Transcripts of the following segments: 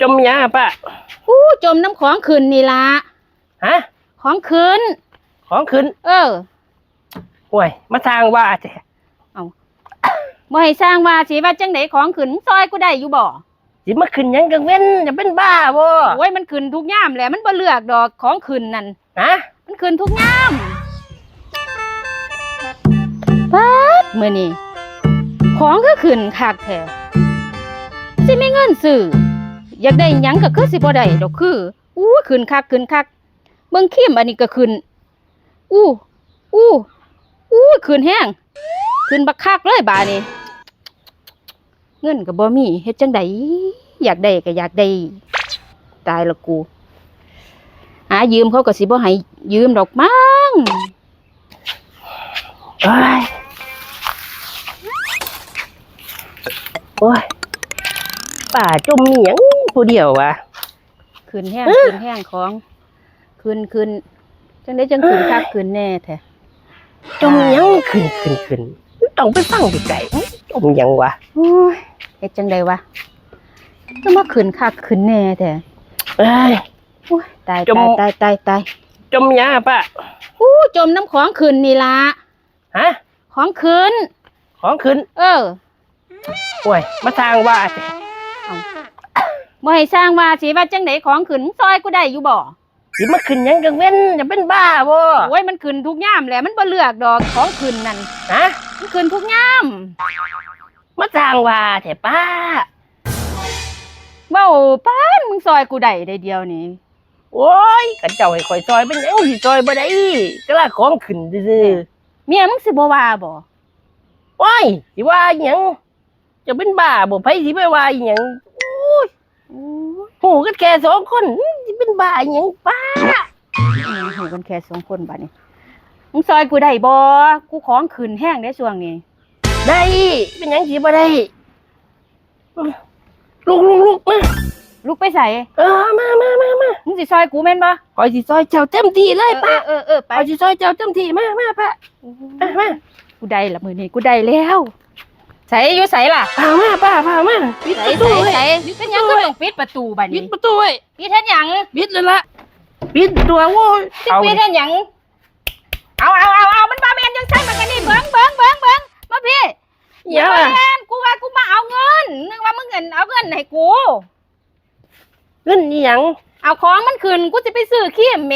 จมยาป้าอู้จมน้ำของขึ้นนี่ละฮะ ของขึ้น ของขึ้น เออห่วยมาทางว่าแต่บ่ให้สร้างว่าสิว่าจังไดของขึ้นซอยกูได้อยู่บ่สิมาขึ้นหยังกังเว้นจะเป็นบ้าบ่โอ้ยมันขึ้นทุกยามแหละมันบ่เลือกดอกของขึ้นนั่นฮะมันขึ้นทุกยามปัดมื้อนี้ของก็ขึ้นคักแท้สิมีเงินซื้อ อยากได้หยังก็คือสิบ่ได้ดอกคืออู้ขึ้นคักขึ้นคักเบิ่งครีมอันนี้ก็ขึ้นอู้อู้อู้ขึ้นแห้งขึ้นบักคักเลยบานี้เงินก็บ่มีเฮ็ดจังไดอยากได้ก็อยากได้ตายละกูหายืมเขาก็สิบ่ให้ยืมดอกมั้งโอ้ยโอ้ยป้าจมเหมียง ผู้เดียววะคืนแห้งคืนแห้งของคืนคืนจังได้จังคืนคักคืนแน่แท้จมมีหยังขึ้นขึ้นขึ้นต้องไปฟังไกลๆจมหยังวะโอ้ยเฮ็ดจังไดวะก็มาคืนคักคืนแน่แท้เอ้ยโอ้ยตายจมตายตายตายตายจมยาป้าอู้จมน้ำของคืนนี่ละฮะของคืนของขึ้นเออห่วยมาทางว่าแต่ บ่ให้สร้างว่าสิว่าจังไดของคืนซอยกูได้อยู่บ่สิมาขึ้นหยังกังเว้นจะเป็นบ้าบ่โอ้ยมันคืนทุกยามแหละมันบ่เลือกดอกของคืนนั่นฮะมันคืนทุกยามมาทางว่าแต่ป้า เว้าปานมึงซอยกูได้ได้เดียวนี่โอ้ยกันเจ้าให้ข่อยซอยเป็นหยังสิซอยบ่ได้ก็ละของขึ้นซื่อเมียมึงสิบ่ว่าบ่ๆโอ้ยสิว่าหยังจะเป็นบ้าบ่ไผสิไปว่าหยัง หูกันแค่สองคนสิเป็นบ้าหยังป้าอืมเห็นคนแค่สองคนบัดนี้มึงซอยกูได้บ่กูของขืนแห้งได้ช่วงนี้ ได้เป็นหยังสิบ่ได้ลุกลุกลุกมาลูกไปใส่เออมามามามามึงสิซอยกูแม่นบ่ข่อยสิซอยเจ้าเต็มที่เลยป้าเออเออเออไปข่อยสิซอยเจ้าเต็มที่มามาป้ามามากูได้ละมื้อนี้กูได้แล้ว ใส่อยู่ใส่ล่ะพามาป้าพามาปิดใส่ประตูใส่ไว้ใส่เป็นหยังก็ต้องปิดประตูบัดปินี้ดประตูไว้ปิดเฮ็ดหยังปิดเลยละปิดตัวโว้ยสิปิดเฮ็ดหยังเอาเอาเอาเอามันบ่แม่นจังซั่นมันก็นี่เบิ่งเบิ่งเบิ่งเบิ่งมาพี่เดี๋ยวบ่อะแม่นกูว่ากูมาเอาเงินนึกว่ามึงเงินเอาเงินให้กู เงินอีหยังเอาของมันขึ้นกูจะไปซื้อครีมแหม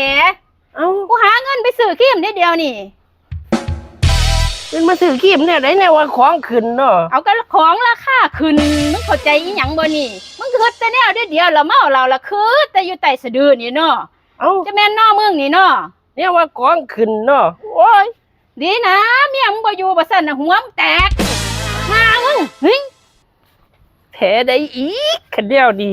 เอากูหาเงินไปซื้อครีมได้เดียวนี่ เงินมาซื้อครีมเนี่ยได้แน่ว่าของขึ้นเนาะเอาก็ของราคาขึ้นมึงเข้าใจอีหยังบ่นี่มึงคือแต่แนวเดียวเดียวแล้วเมาเราละคือแต่อยู่ใต้สะดือนี่เนาะเอาจะแม่นเนอมึงนี่เนาะเนี่ยว่าของขึ้นเนาะโอ้ยดีนะเมียมึงบ่อยู่บ่ซั่นน่ะหัวมึงแตกหามึงเฮ้ยแผลได้อีกขันเดียวดี